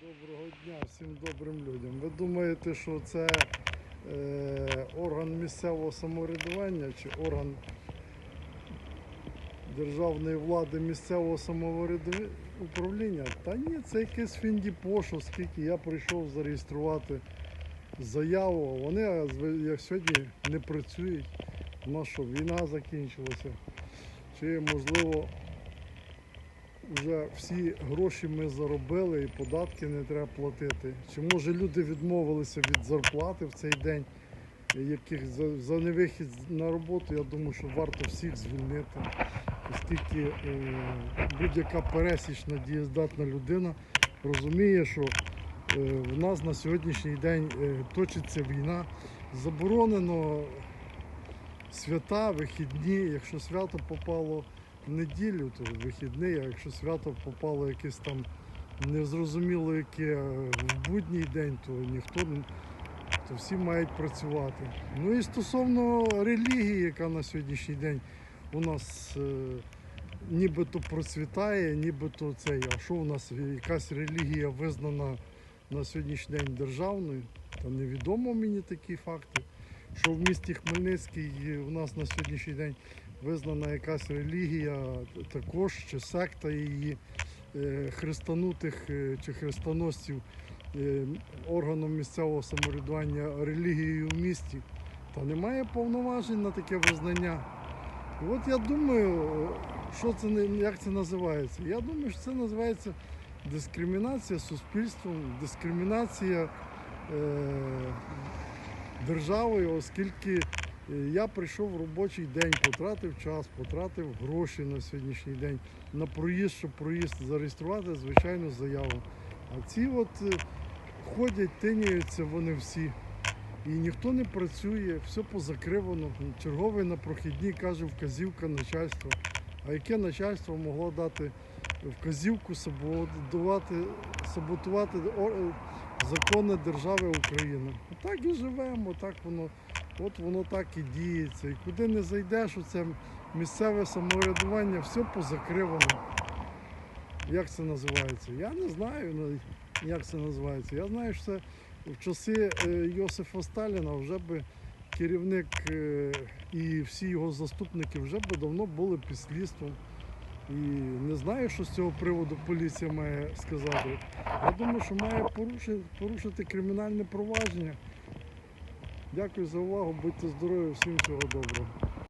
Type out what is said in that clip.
Доброго дня всім добрим людям. Ви думаєте, що це е, орган місцевого самоврядування чи орган державної влади місцевого самоврядування? Та ні, це якесь фіндіпош, оскільки я прийшов зареєструвати заяву. Вони як сьогодні не працюють. У нас що, війна закінчилася? Чи можливо вже всі гроші ми заробили і податки не треба платити. Чи може люди відмовилися від зарплати в цей день, яких за, за невихід на роботу, я думаю, що варто всіх звільнити, оскільки е, будь-яка пересічна дієздатна людина розуміє, що е, в нас на сьогоднішній день е, точиться війна, заборонено свята, вихідні, якщо свято попало неділю, то вихідний, а якщо свято попало якесь там незрозуміло яке в будній день, то ніхто то всі мають працювати. Ну і стосовно релігії, яка на сьогоднішній день у нас е, нібито процвітає, нібито цей, а що у нас якась релігія визнана на сьогоднішній день державною, та невідомо мені такі факти. Що в місті Хмельницький у нас на сьогоднішній день визнана якась релігія також, чи секта її е, хрестанутих е, чи хрестоносців е, органом місцевого самоврядування релігією в місті, та немає повноважень на таке визнання. І от я думаю, що це як це називається. Я думаю, що це називається дискримінація суспільством, дискримінація е, державою, оскільки я прийшов в робочий день, потратив час, потратив гроші на сьогоднішній день на проїзд, щоб проїзд зареєструвати, звичайно, заяву. А ці от е, ходять, тиняються вони всі. І ніхто не працює, все позакривано. Черговий на прохідній каже вказівка начальства. А яке начальство могло дати вказівку саботувати, саботувати е, закони держави України? Так і живемо, так воно, от воно так і діється. І куди не зайдеш, оце місцеве самоврядування, все позакривано. Як це називається? Я не знаю, як це називається. Я знаю, що це в часи е, Йосифа Сталіна вже би керівник е, і всі його заступники вже би давно були під слідством. І не знаю, що з цього приводу поліція має сказати. Я думаю, що має порушити, порушити кримінальне провадження. Дякую за увагу, будьте здорові, всім всього доброго.